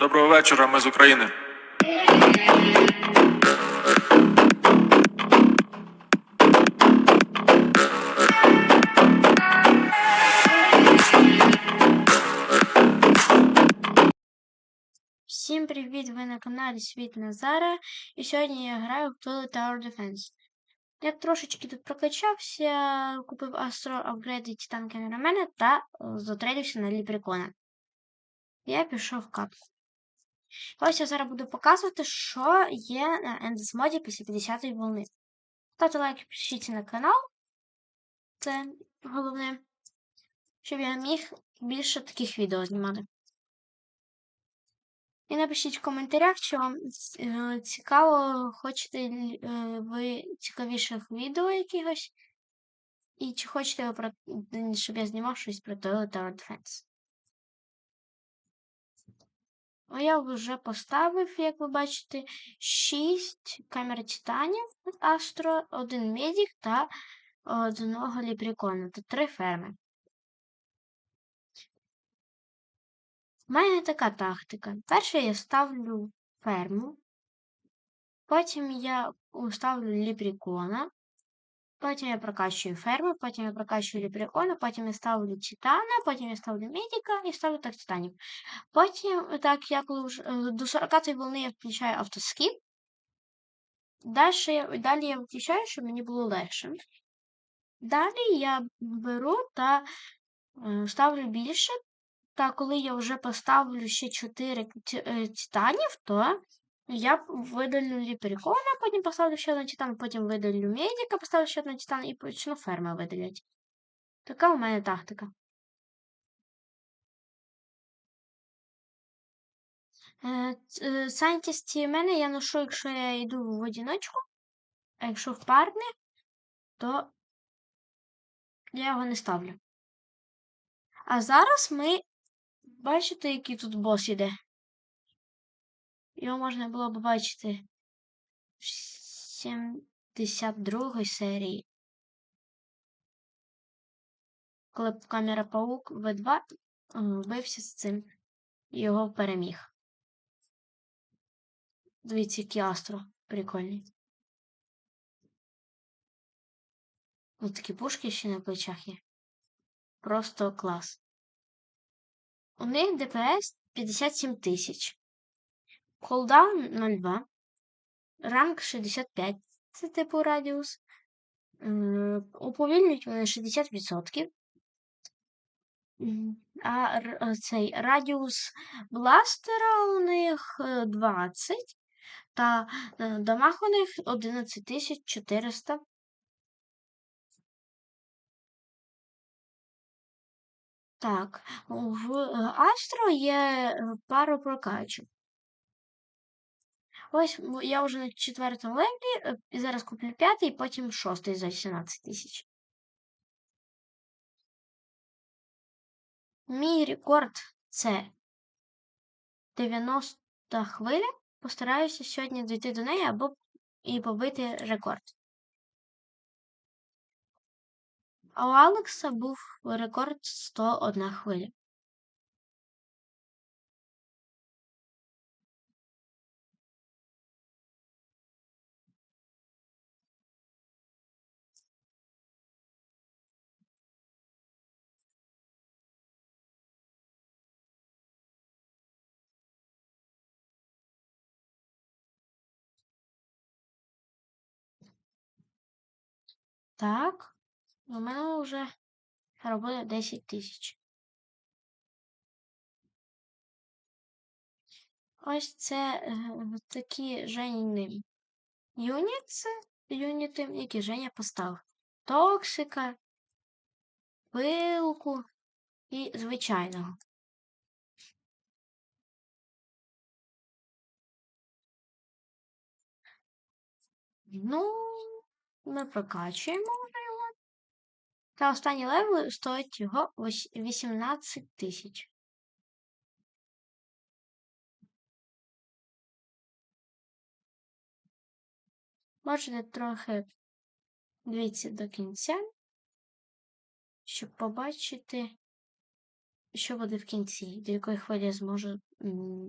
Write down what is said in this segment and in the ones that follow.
Доброго вечора, ми з України. Всім привіт! Ви на каналі Світ Назара. І сьогодні я граю в Toilet Tower Defense. Я трошечки тут прокачався, купив Astro апгрейди Титан Камерамена та е, затрейдився на Ліпрекона. Я пішов в катку. Ось я зараз буду показувати, що є на Endless моді після 50-ї волни. Ставте лайк, підпишіться на канал. Це головне, щоб я міг більше таких відео знімати. І напишіть в коментарях, чи вам е, цікаво, хочете е, ви цікавіших відео якихось. І чи хочете ви щоб я знімав щось про Toilet Tower А я вже поставив, як ви бачите, 6 камер титанів Астро, один медик та одного ліпрекона та три ферми. У мене така тактика. Перше я ставлю ферму, потім я ставлю ліпрекона, потім я прокачую ферму, потім я прокачую ліпрекона, потім я ставлю титана, потім я ставлю медика і ставлю так титанів. Потім, так, я коли вже е, до 40 волни я включаю автоскіп. Я, далі я включаю, щоб мені було легше. Далі я беру та е, ставлю більше. Та коли я вже поставлю ще 4 титанів, то я видалю ліперикона, потім поставлю ще один титан, потім видалю медика, поставлю ще один титан і почну ферми видаляти. Така у мене тактика. Е, ц- е, мене я ношу, якщо я йду в одиночку, а якщо в парне, то я його не ставлю. А зараз ми бачите, який тут бос іде. Його можна було б бачити в 72 серії. Коли б камера паук В2 е, бився з цим його переміг. Дивіться, який астро прикольний. Ось такі пушки ще на плечах є. Просто клас. У них ДПС 57 тисяч. Колдаун 0,2. Ранг 65. Це типу радіус. М, Уповільнюють вони 60%. А е, цей радіус бластера у них е, 20. Та е, дамаг у них 11400. Так, в е, Астро є е, пара прокачів. Ось я вже на четвертому левелі, е, і зараз куплю п'ятий, потім шостий за 17 тисяч. Мій рекорд це 90 хвиля. Постараюся сьогодні дійти до неї або і побити рекорд. А у Алекса був рекорд 101 хвиля. Так, у мене вже робили 10 тисяч. Ось це е, такі Женіни юніти, юніти, які Женя поставив. Токсика, пилку і звичайного. Ну, ми прокачуємо його. Та останній левел стоїть його 18 тисяч. Можете трохи дивіться до кінця, щоб побачити, що буде в кінці, до якої хвилі зможу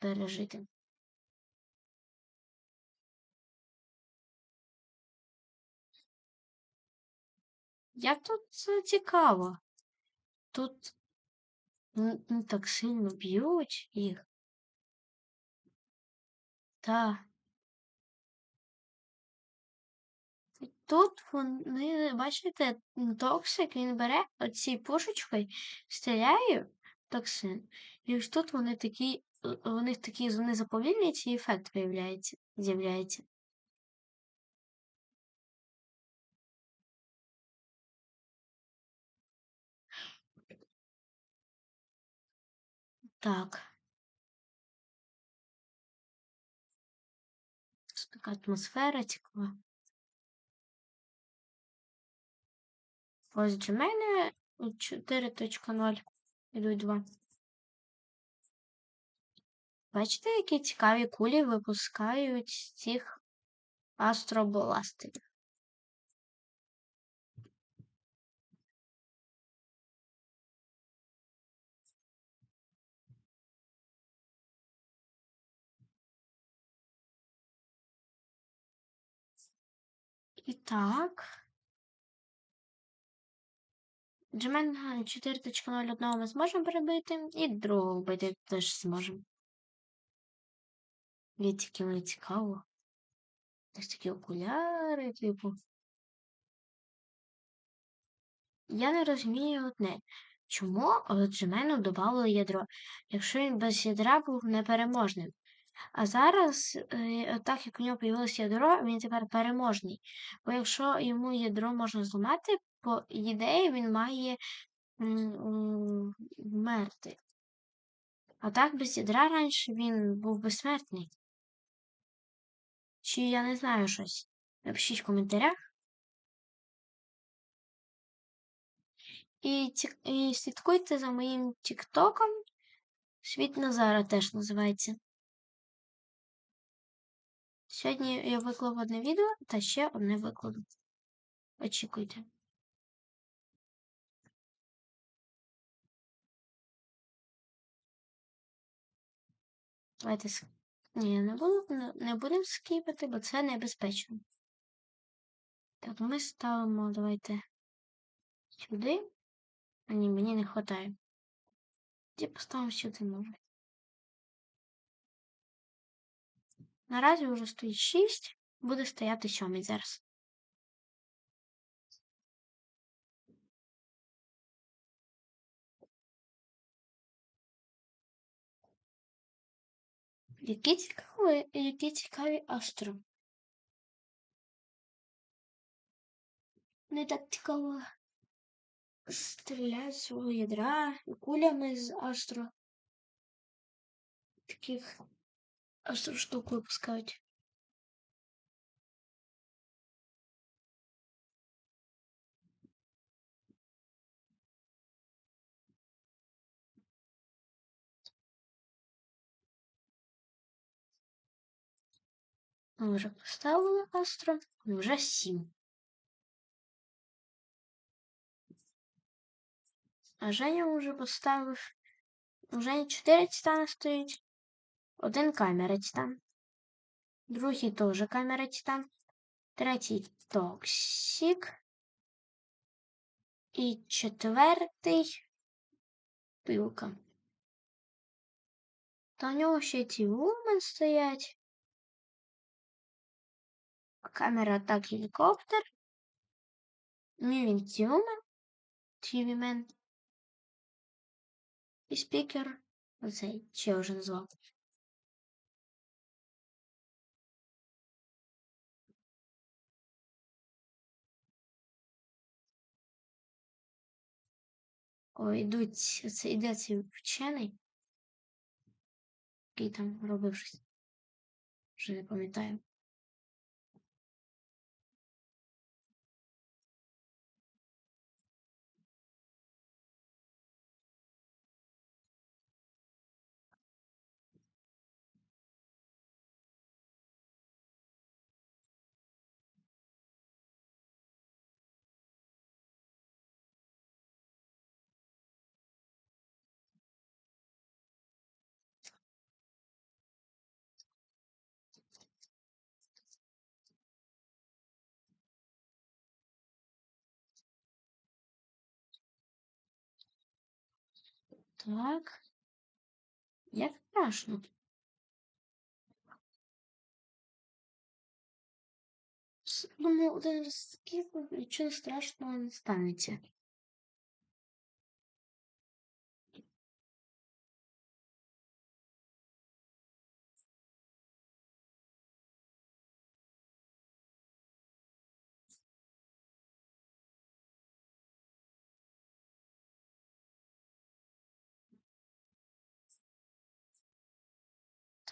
пережити. Як тут цікаво? Тут не так сильно б'ють їх. Та. Тут вони, бачите, токсик, він бере оці пушечкою, стріляє токсин. І ось тут вони такі, е, у них такі вони заповільнюються і ефект з'являється. Так. Ось така атмосфера цікава. Ось для мене 4.0 ідуть 2. Бачите, які цікаві кулі випускають з цих астробластерів. І так. Джемен 4.01 ми зможемо перебити, і другого вбити теж зможемо. Є тільки мені цікаво. Ось такі окуляри, типу. Я не розумію одне. Чому Джемену додали ядро, якщо він без ядра був непереможним? А зараз, е, так як у нього появилось ядро, він тепер переможний. Бо якщо йому ядро можна зламати, по ідеї він має вмерти. А так без ядра раніше він був безсмертний. Чи я не знаю щось? Напишіть в коментарях. І, і слідкуйте за моїм тіктоком. Світ Назара теж називається. Сьогодні я виклав одне відео та ще одне викладу. Очікуйте. Давайте Ні, не буду, не будемо скіпати, бо це небезпечно. Так, ми ставимо, давайте сюди. А ні, мені не вистачає. Ті поставимо сюди може. Наразі вже стоїть 6, буде стояти 7 зараз. Які цікаві, які цікаві астро. Не так цікаво стріляють з свого ядра і кулями з астро. Таких астро штук випускають. Ми вже поставили астро, і вже 7. А Женя вже поставив. У Жені 4 титана стоїть. Один камера титан. Другий теж камера титан. Третій токсик. І четвертий пилка. Та у нього ще ці вумен стоять. Камера так гелікоптер. Мювін Тюмен. Тювімен. І спікер. Оцей, що я вже назвав. О, йдуть, це йде цей вчений. Який там робив щось. Вже не пам'ятаю. Так. Як страшно. Думаю, один раз скіпну, нічого страшного не станеться.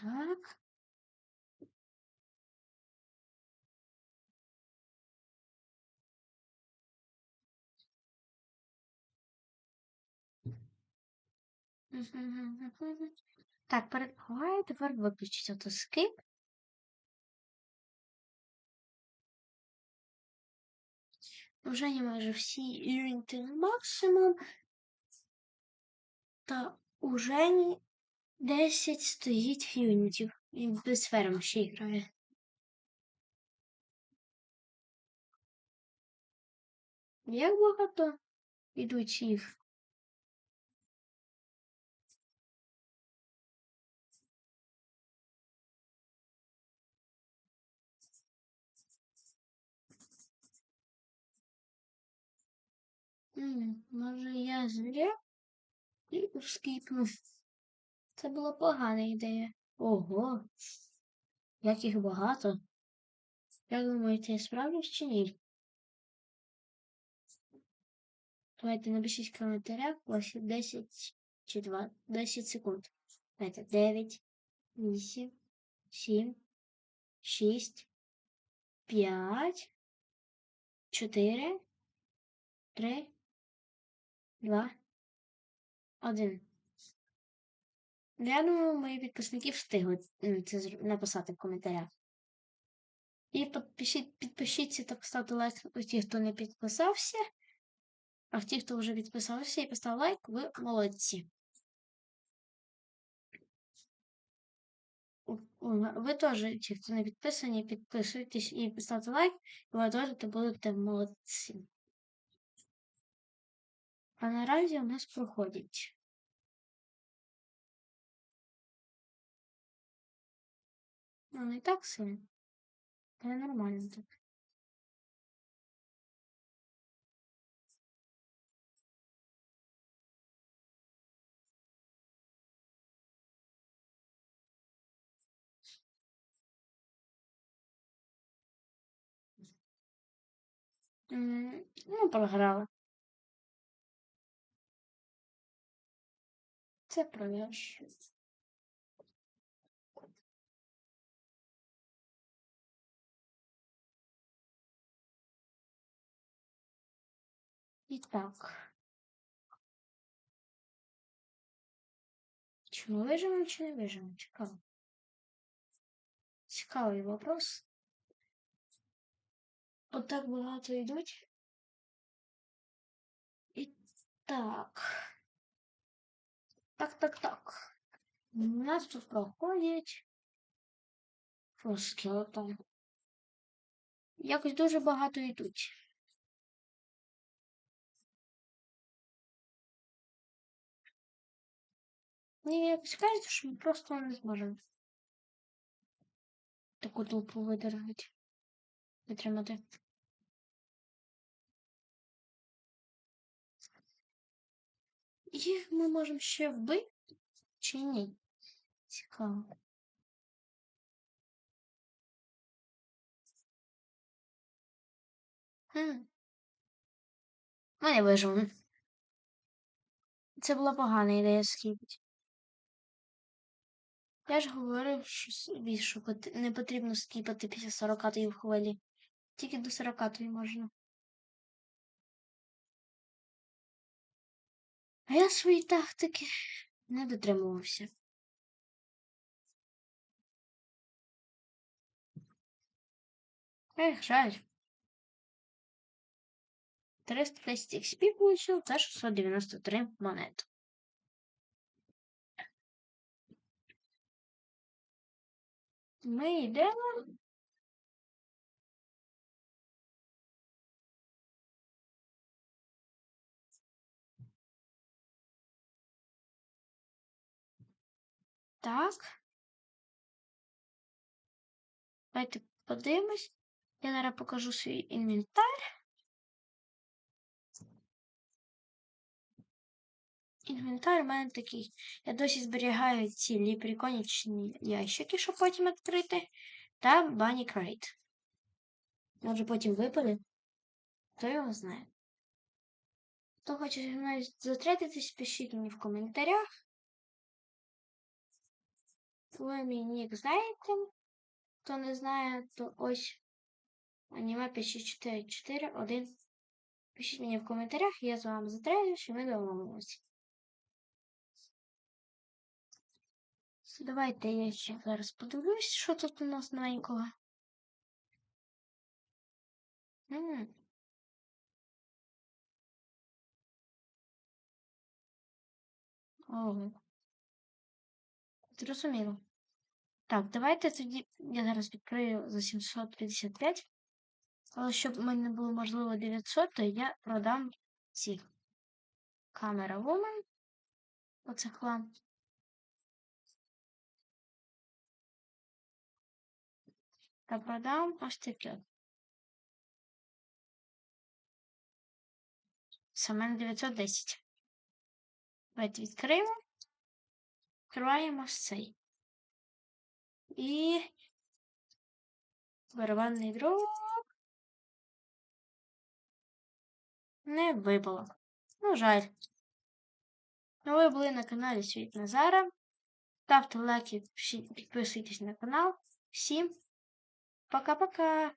Так. Так, перекриваю, тепер виключить скип. Вже є майже всі юніти максимум. Та у 10 стоїть юнітів. І ферм ще грає. Як багато ідуть їх? М, Може я зря і скіпнув. Це була погана ідея. Ого, як їх багато. Як думаєте, я справлюсь чи ні? Давайте напишіть в коментарях, вас 10 чи 2, 10 секунд. Давайте 9, 8, 7, 6, 5, 4, 3, 2, 1. Я думаю, мої підписники встигли це написати в коментарях. І підпишіть, підпишіться та поставте лайк у ті, хто не підписався. А в ті, хто вже підписався і поставив лайк, ви молодці. Ви теж, ті, хто не підписані, підписуйтесь і ставте лайк, і ви теж будете молодці. А наразі у нас проходять. Ну, не так сильно. Але нормально так. Ну, програла. Це програш. І так. Чи ми виживемо, чи не виживемо? Цікаво. Цікавий вопрос. От так багато йдуть. І так. Так, так, так. У нас тут проходять. Що скелетон? Якось дуже багато йдуть. Мені якось кажеться, що ми просто не зможемо таку толпу видержати. Витримати. Їх ми можемо ще вбити чи ні? Цікаво. Хм. Ми не виживемо. Це була погана ідея скіпати. Я ж говорив, що не потрібно скіпати після 40 в хвилі. Тільки до 40 можна. А я свої тактики не дотримувався. Ех, жаль. 310 XP получил та 693 монет. Ми йдемо. Так. Давайте подивимось. Я зараз покажу свій інвентар. Інвентар у мене такий. Я досі зберігаю ці ліприконічні ящики, щоб потім відкрити. Та бані крейт. Може потім випаде. Хто його знає. Хто хоче зі мною зустрітитись, пишіть мені в коментарях. Ви мій нік знаєте. Хто не знає, то ось аніме 5441. Пишіть мені в коментарях, я з вами зустрінусь і ми домовимося. Давайте я ще зараз подивлюсь, що тут у нас новенького. Ого. Зрозуміло. Так, давайте тоді я зараз відкрию за 755. Але щоб в мене було можливо 900, то я продам ці камера Woman. Оце хлам. Та продам ось таке. Саме 910. Давайте відкриємо. Відкриваємо ось цей. І барабанний дров не випало. Ну, жаль. Ну, ви були на каналі Світ Назара. Ставте лайки, підписуйтесь на канал. Всім пока-пока!